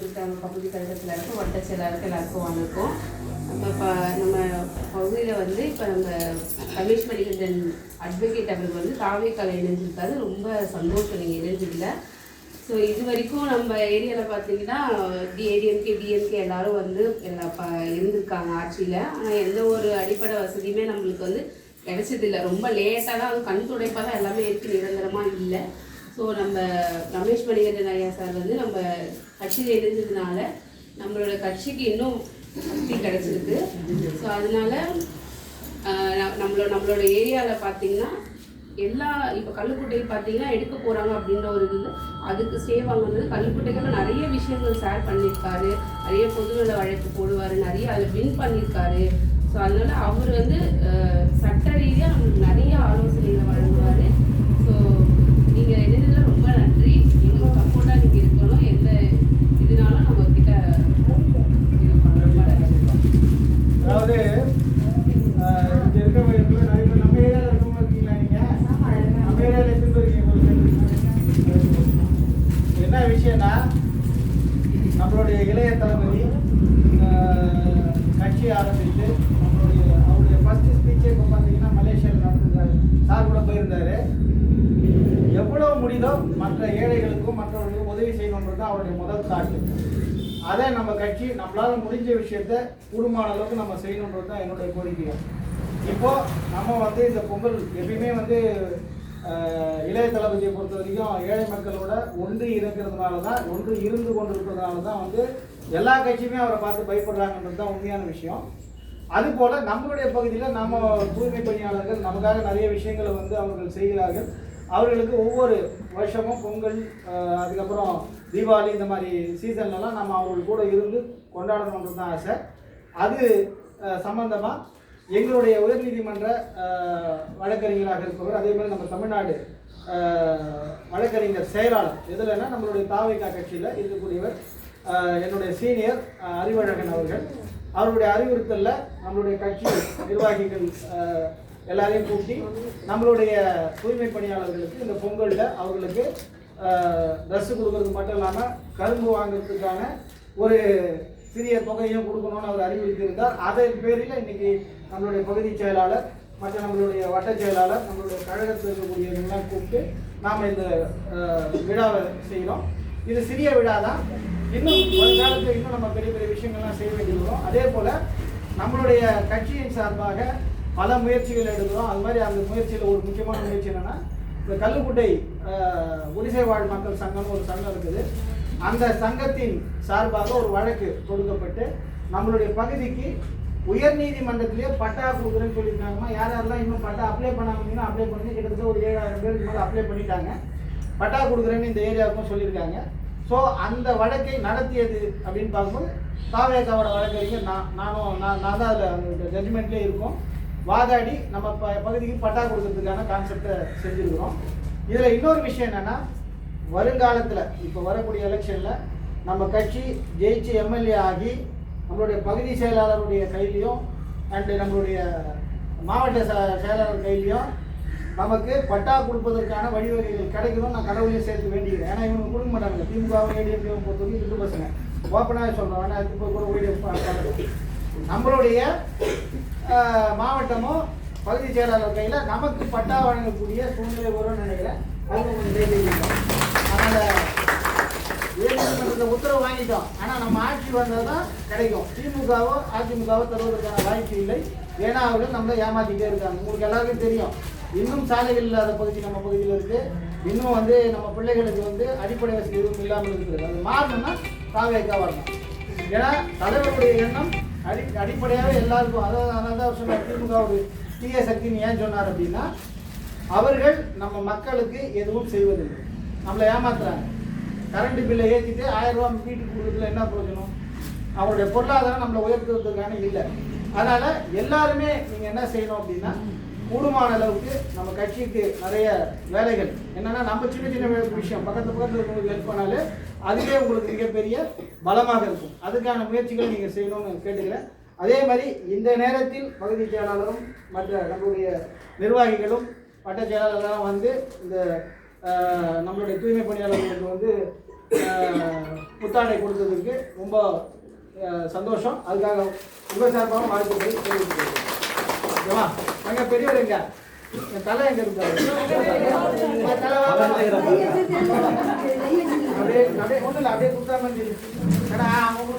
இருக்காங்க பகுதி கழகத்தில் இருக்கும் வட்ட செயலாளருக்கு எல்லாருக்கும் வாங்கிருக்கோம் நம்ம இப்போ நம்ம பகுதியில் வந்து இப்போ நம்ம ரமேஷ் மணிகண்டன் அட்வொகேட் அவர்கள் வந்து காவியக்கால இணைஞ்சிருக்காரு. ரொம்ப சந்தோஷம் நீங்கள் இணைஞ்சதில்ல ஸோ இது வரைக்கும் நம்ம ஏரியாவில் பார்த்தீங்கன்னா ஏடிஎம்கே டிஎம்கே எல்லாரும் வந்து எல்லா ப இருந்திருக்காங்க ஆட்சியில். ஆனால் எந்த ஒரு அடிப்படை வசதியுமே நம்மளுக்கு வந்து கிடைச்சதில்லை. ரொம்ப லேட்டாக தான் அது கண் துடைப்பாக தான் எல்லாமே இருக்குது நிரந்தரமாக இல்லை. ஸோ நம்ம ரமேஷ் மணிகண்டன் ஐயா சார் வந்து நம்ம கட்சியில் இருந்ததுனால நம்மளோட கட்சிக்கு இன்னும் சக்தி கிடைச்சிருக்கு. ஸோ அதனால நம்மளோட நம்மளோட ஏரியாவில் பார்த்தீங்கன்னா எல்லா இப்போ கல்லுக்குட்டை பார்த்தீங்கன்னா எடுக்க போகிறாங்க அப்படின்ற ஒரு இது. அதுக்கு ஸ்டே வாங்கினது கல்லுக்குட்டைக்காக நிறைய விஷயங்கள் ஷேர் பண்ணியிருக்காரு நிறைய பொதுநல வழக்கு போடுவார். நிறைய அதில் வின் பண்ணியிருக்காரு ஸோ அதனால அவர் வந்து சட்ட ரீதியாக நம்மளுக்கு நிறைய ஆலோசனைகளை வழங்குவார் ஸோ நீங்கள் எழுதுல ரொம்ப நன்றி எங்களுக்கு சப்போர்ட்டாக நீங்கள் இருக்கணும் எந்த இதனாலும் நம்ம கிட்ட இது பண்ண ரொம்ப நன்றி அதாவது ஆஹ், இங்க இருக்கவங்களுக்கு நிறைய பேர் நம்ம ஏரியாவில் இருக்கவங்க இருக்கீங்களா நீங்க நம்ம ஏரியாவில் எத்தனை பேர் இருக்கீங்க உங்களுக்கு என்ன விஷயம்னா நம்மளுடைய இளைய தளபதி கட்சி ஆரம்பித்து நம்மளுடைய அவருடைய ஃபர்ஸ்ட் ஸ்பீச்சே இப்போ பார்த்தீங்கன்னா மலேசியாவில் நடந்திருந்தாரு. சார் கூட போயிருந்தாரு. எவ்வளவு முடியுதோ மற்ற ஏழைகளுக்கும் மற்றவர்களுக்கும் உதவி செய்யணுன்றது தான் அவருடைய முதல் தாட்டு அதை நம்ம கட்சி நம்மளால் முடிஞ்ச விஷயத்த கூடுமான அளவுக்கு நம்ம செய்யணுன்றது தான் என்னுடைய கோரிக்கை இப்போ நம்ம வந்து இந்த பொங்கல் எப்பயுமே வந்து இளைய தளபதியை பொறுத்த வரைக்கும் ஏழை மக்களோட ஒன்று இருக்கிறதுனால தான் ஒன்று இருந்து கொண்டிருக்கிறதுனால தான் வந்து எல்லா கட்சியுமே அவரை பார்த்து பயப்படுறாங்கன்றது தான் உண்மையான விஷயம். அதுபோல் நம்மளுடைய பகுதியில் நம்ம தூய்மை பணியாளர்கள் நமக்காக நிறைய விஷயங்களை வந்து அவர்கள் செய்கிறார்கள். அவர்களுக்கு ஒவ்வொரு வருஷமும் பொங்கல் அதுக்கப்புறம் தீபாவளி இந்த மாதிரி சீசன்லலாம் நம்ம அவர்கள் கூட இருந்து கொண்டாடணுன்றது தான் ஆசை. அது சம்மந்தமாக எங்களுடைய உயர்நீதிமன்ற வழக்கறிஞராக இருப்பவர் அதே மாதிரி நம்ம தமிழ்நாடு வழக்கறிஞர் செயலாளர் எதுலன்னா நம்மளுடைய தாவைக்கா கட்சியில் இருக்கக்கூடியவர் என்னுடைய சீனியர் அறிவழகன் அவர்கள். அவருடைய அறிவுறுத்தலில் நம்மளுடைய கட்சி நிர்வாகிகள் எல்லாரையும் கூட்டி நம்மளுடைய தூய்மை பணியாளர்களுக்கு இந்த பொங்கலில் அவர்களுக்கு ட்ரெஸ்ஸு கொடுக்கறது மட்டும் இல்லாமல் கரும்பு வாங்குறதுக்கான ஒரு சிறிய தொகையும் கொடுக்கணும்னு அவர் அறிவுறுத்தியிருந்தார் அதன் பேரில் இன்னைக்கு நம்மளுடைய பகுதி செயலாளர் மற்ற நம்மளுடைய வட்ட செயலாளர் நம்மளுடைய கழகத்தில் இருக்கக்கூடியவங்களாம் கூப்பிட்டு நாம் இந்த விழாவை செய்கிறோம் இது சிறிய விழா தான். இன்னும் ஒரு காலத்தில் இன்னும் நம்ம பெரிய பெரிய விஷயங்கள்லாம் செய்ய வேண்டியிருக்கிறோம் அதே போல் நம்மளுடைய கட்சியின் சார்பாக பல முயற்சிகள் எடுக்கிறோம். அது மாதிரி அந்த முயற்சியில் ஒரு முக்கியமான முயற்சி என்னென்னா இந்த கல்லுக்குட்டை ஒடிசை வாழ் மக்கள் சங்கம்னு ஒரு சங்கம் இருக்குது. அந்த சங்கத்தின் சார்பாக ஒரு வழக்கு தொடுக்கப்பட்டு நம்மளுடைய பகுதிக்கு உயர் நீதிமன்றத்திலேயே பட்டா கொடுக்குறேன்னு சொல்லியிருக்காங்கம்மா. யார் யாரெல்லாம் இன்னும் பட்டா அப்ளை பண்ணாங்கன்னா அப்ளை பண்ணி கிட்டத்தட்ட ஒரு ஏழாயிரம் பேருக்கு மேலே அப்ளை பண்ணிட்டாங்க. பட்டா கொடுக்குறேன்னு இந்த ஏரியாவுக்கும் சொல்லியிருக்காங்க. ஸோ அந்த வழக்கை நடத்தியது அப்படின்னு பார்க்கும்போது தாவேகாவோட வழக்கறிஞர் நான் நானும் நான் நான் தான் அதில் அந்த ஜட்ஜ்மெண்ட்லேயே இருக்கோம். வாதாடி நம்ம ப பகுதிக்கு பட்டா கொடுக்கறதுக்கான கான்செப்டை செஞ்சுருக்கிறோம். இதில் இன்னொரு விஷயம் என்னென்னா வருங்காலத்தில் இப்போ வரக்கூடிய எலெக்ஷனில் நம்ம கட்சி ஜெயிச்சு எம்எல்ஏ ஆகி நம்மளுடைய பகுதி செயலாளருடைய கையிலையும் அண்டு நம்மளுடைய மாவட்ட செயலாளர் கையிலையும் நமக்கு பட்டா கொடுப்பதற்கான வழிவகைகள் கிடைக்கணும் நான் கடவுளையும் சேர்த்து வேண்டிக்கிறேன். ஏன்னா இவங்க கொடுக்க மாட்டாங்க திமுகவும் ஏடிஎம்கேவும் பொறுத்த வரைக்கும் பசங்க. ஓப்பனாக சொல்கிறோம் ஆனால் இப்போ கூட வீடியோ நம்மளுடைய மாவட்டமும் பகுதி செயலாளர் கையில் நமக்கு பட்டா வழங்கக்கூடிய சூழ்நிலை வரும்னு நினைக்கிறேன். அது கொஞ்சம் உயர்நீதிமன்றத்தில் உத்தரவு வாங்கிட்டோம். ஆனால் நம்ம ஆட்சி வந்தால் தான் கிடைக்கும். திமுகவோ அதிமுகவோ தருவதற்கான வாய்ப்பு இல்லை. ஏன்னா அவர்கள் நம்மளை ஏமாற்றிட்டே இருக்காங்க. உங்களுக்கு எல்லாருக்கும் தெரியும். இன்னும் சாலைகள் இல்லாத பகுதி நம்ம பகுதியில் இருக்குது இன்னும் வந்து நம்ம பிள்ளைகளுக்கு வந்து அடிப்படை வசதி எதுவும் இல்லாமல் இருக்குது. அது மாறணும்னா தாவேக்கா வரணும். ஏன்னா தலைவருடைய எண்ணம் அடி அடிப்படையாகவே எல்லாருக்கும் அதாவது அதனால தான் அவர் சொன்னார். திமுக ஒரு தீய சக்தின்னு ஏன் சொன்னார் அப்படின்னா அவர்கள் நம்ம மக்களுக்கு எதுவும் செய்வதில்லை. நம்மளை ஏமாத்துறாங்க. கரண்ட் பில்லை ஏற்றிட்டு ஆயிரம் ரூபா வீட்டுக்கு கொடுக்குறதுல என்ன பிரயோஜனம்? அவருடைய பொருளாதாரம் நம்மளை உயர்த்துறதுக்கான இல்லை. அதனால எல்லாருமே நீங்க என்ன செய்யணும் அப்படின்னா கூடுமான அளவுக்கு நம்ம கட்சிக்கு நிறைய வேலைகள். என்னன்னா நம்ம சின்ன சின்ன விஷயம் பக்கத்து பக்கத்தில் உங்களுக்கு ஹெல்ப் பண்ணாலே அதுவே உங்களுக்கு மிகப்பெரிய பலமாக இருக்கும். அதுக்கான முயற்சிகள் நீங்க செய்யணும்னு கேட்டுக்கிறேன். அதே மாதிரி இந்த நேரத்தில் பகுதி செயலாளரும் மற்ற நம்மளுடைய நிர்வாகிகளும் வட்ட செயலாளர்களும் வந்து இந்த நம்மளுடைய தூய்மை பணியாளர்களுக்கு வந்து அஹ், புத்தாடை கொடுத்ததுக்கு ரொம்ப சந்தோஷம். அதுக்காக உங்கள் சார்பாகவும் வாழ்த்துக்கள் தெரிவித்துக்கிறேன் ஓகேவா அங்கே பெரியவர் எங்க? என் தலை எங்க இருக்காரு அப்படியே அப்படியே ஒன்றும் இல்லை அப்படியே கொடுத்தாம ஏன்னா அவங்க